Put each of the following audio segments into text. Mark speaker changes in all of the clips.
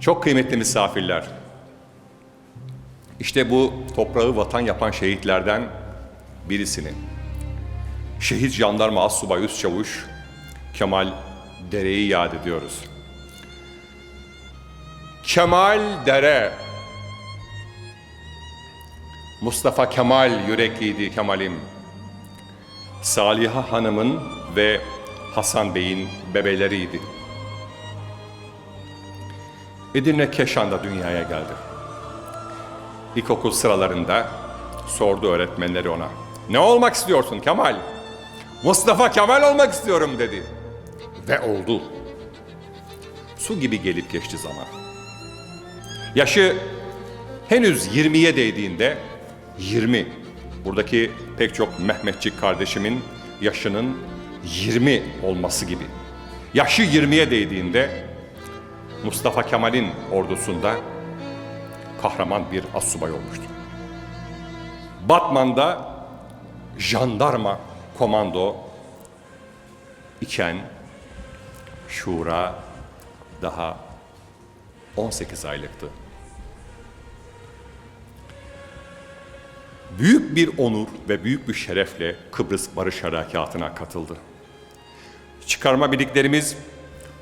Speaker 1: Çok kıymetli misafirler. İşte bu toprağı vatan yapan şehitlerden birisini. Şehit jandarma Assubay Üst Çavuş Kemal Dere'yi yad ediyoruz. Kemal Dere Mustafa Kemal yürekliydi Kemal'im. Saliha Hanım'ın ve Hasan Bey'in bebeleriydi. Edirne Keşan'da dünyaya geldi. İlkokul sıralarında sordu öğretmenleri ona. Ne olmak istiyorsun Kemal? Mustafa Kemal olmak istiyorum dedi. Ve oldu. Su gibi gelip geçti zaman. Yaşı henüz 20'ye değdiğinde 20. Buradaki pek çok Mehmetçik kardeşimin yaşının 20 olması gibi. Yaşı 20'ye değdiğinde Mustafa Kemal'in ordusunda kahraman bir assubay olmuştu. Batman'da jandarma komando iken Şura daha 18 aylıktı. Büyük bir onur ve büyük bir şerefle Kıbrıs Barış Harekatı'na katıldı. Çıkarma birliklerimiz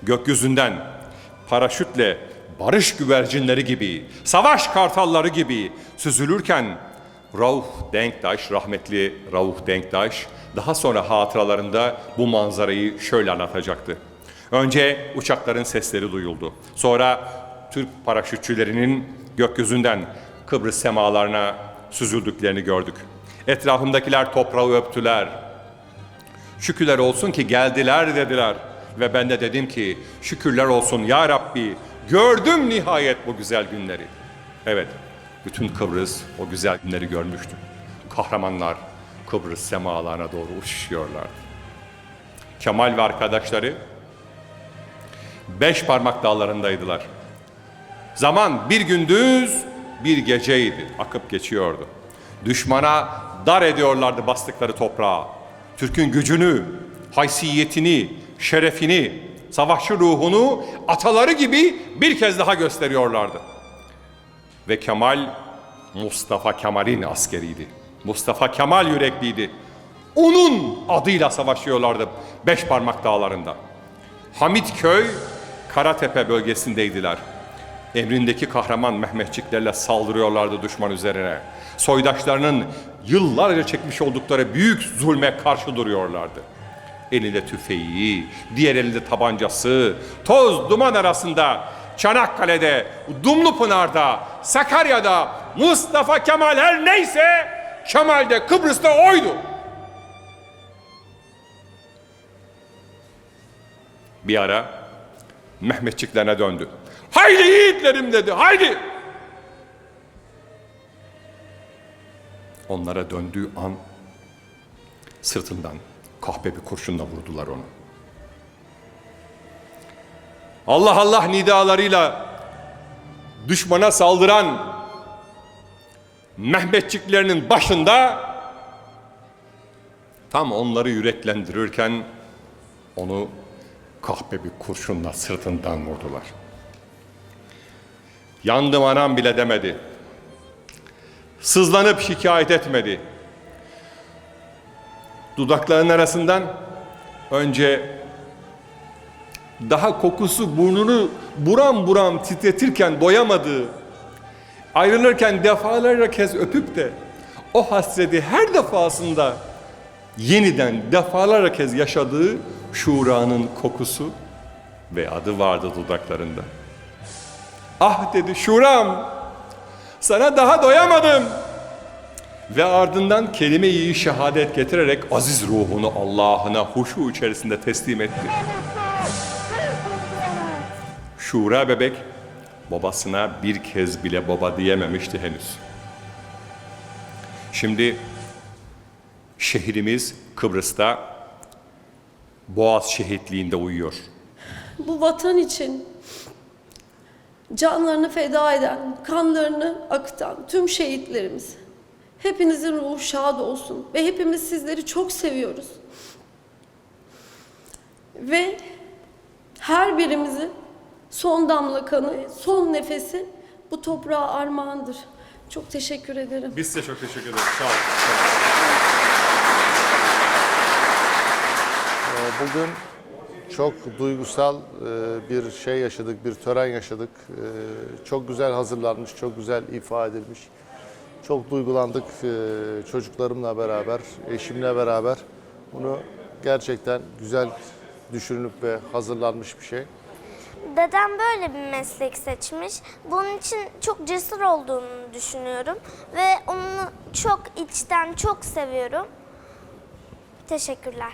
Speaker 1: gökyüzünden paraşütle barış güvercinleri gibi, savaş kartalları gibi süzülürken Rauf Denktaş, rahmetli Rauf Denktaş daha sonra hatıralarında bu manzarayı şöyle anlatacaktı. Önce uçakların sesleri duyuldu. Sonra Türk paraşütçülerinin gökyüzünden Kıbrıs semalarına süzüldüklerini gördük. Etrafımdakiler toprağı öptüler. Şükürler olsun ki geldiler dediler. Ve ben de dedim ki şükürler olsun ya Rabbi gördüm nihayet bu güzel günleri. Evet bütün Kıbrıs o güzel günleri görmüştü. Kahramanlar Kıbrıs semalarına doğru uçuşuyorlardı. Kemal ve arkadaşları beş parmak dağlarındaydılar. Zaman bir gündüz bir geceydi. Akıp geçiyordu. Düşmana dar ediyorlardı bastıkları toprağa. Türk'ün gücünü, haysiyetini, şerefini, savaşçı ruhunu ataları gibi bir kez daha gösteriyorlardı. Ve Kemal Mustafa Kemal'in askeriydi. Mustafa Kemal yürekliydi. Onun adıyla savaşıyorlardı beş parmak dağlarında. Hamitköy, Karatepe bölgesindeydiler. Emrindeki kahraman Mehmetçiklerle saldırıyorlardı düşman üzerine. Soydaşlarının yıllarca çekmiş oldukları büyük zulme karşı duruyorlardı. Elinde tüfeği, diğer elinde tabancası, toz duman arasında Çanakkale'de, Dumlupınar'da, Sakarya'da Mustafa Kemal her neyse Kemal de Kıbrıs'ta oydu. Bir ara Mehmetçiklerine döndü. Haydi yiğitlerim dedi, haydi! Onlara döndüğü an sırtından kahpe bir kurşunla vurdular onu. Allah Allah nidalarıyla düşmana saldıran Mehmetçiklerinin başında tam onları yüreklendirirken onu kahpe bir kurşunla sırtından vurdular. Yandım anam bile demedi. Sızlanıp şikayet etmedi. Dudaklarının arasından önce daha kokusu burnunu buram buram titretirken doyamadığı, ayrılırken defalarca kez öpüp de o hasreti her defasında yeniden defalarca kez yaşadığı Şura'nın kokusu ve adı vardı dudaklarında. Ah dedi Şuram, sana daha doyamadım. Ve ardından kelime-i şehadet getirerek aziz ruhunu Allah'ına huşu içerisinde teslim etti. Şura bebek babasına bir kez bile baba diyememişti henüz. Şimdi şehrimiz Kıbrıs'ta Boğaz şehitliğinde uyuyor.
Speaker 2: Bu vatan için canlarını feda eden, kanlarını akıtan tüm şehitlerimiz. Hepinizin ruhu şad olsun ve hepimiz sizleri çok seviyoruz. Ve her birimizin son damla kanı, son nefesi bu toprağa armağandır. Çok teşekkür ederim.
Speaker 1: Biz size çok teşekkür ederiz. Sağ olun.
Speaker 3: Bugün çok duygusal e, bir şey yaşadık, bir tören yaşadık. Ee, Çok güzel hazırlanmış, çok güzel ifade edilmiş. Çok duygulandık e, çocuklarımla beraber, eşimle beraber. Bunu gerçekten güzel düşünülüp ve hazırlanmış bir şey.
Speaker 4: Dedem böyle bir meslek seçmiş. Bunun için çok cesur olduğunu düşünüyorum. Ve onu çok içten çok seviyorum. Teşekkürler.